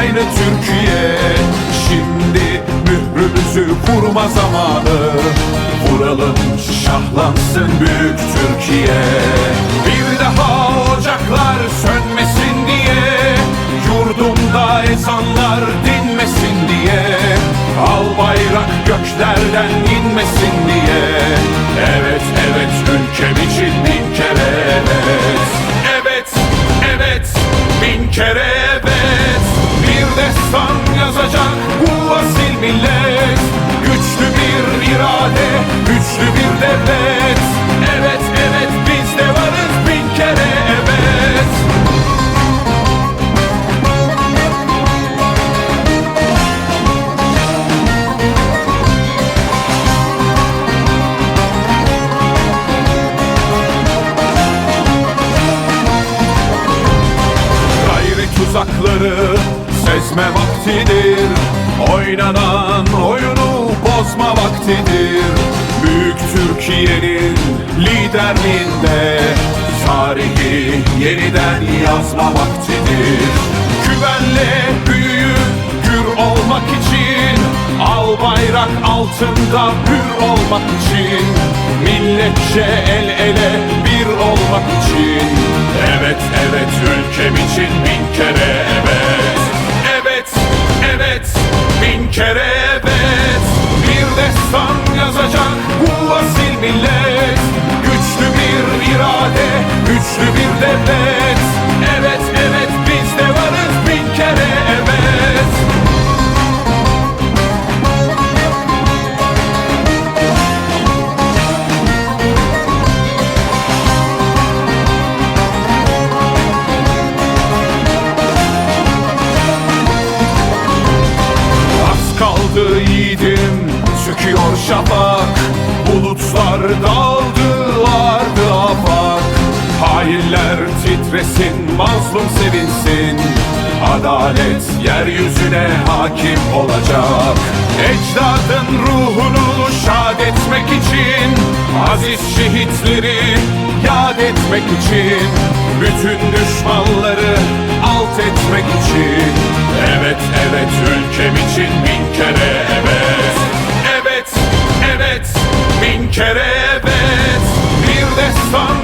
aynı Türkiye. Şimdi mührümüzü vurma zamanı. Vuralım şahlansın büyük Türkiye. Bir daha ocaklar sönmesin diye Yurdumda ezanlar dinmesin diye Al bayrak göklerden inmesin diye devlet Evet evet biz de varız bin kere evet. Gayret tuzakları sezme vaktidir. Oynanan oyunu bozma vaktidir Türkiye'nin liderliğinde Tarihi yeniden yazma vaktidir. Güvenle büyüyüp gür olmak için Al bayrak altında hür olmak için Milletçe el ele bir olmak için. Evet evet ülkem için bin kere Söküyor şafak Bulutlar daldı ardı afak. Hainler titresin Mazlum sevinsin. Adalet yeryüzüne hakim olacak. Ecdadın ruhunu şad etmek için Aziz şehitleri yad etmek için. Bütün düşmanları մինչերևեց իր դեսան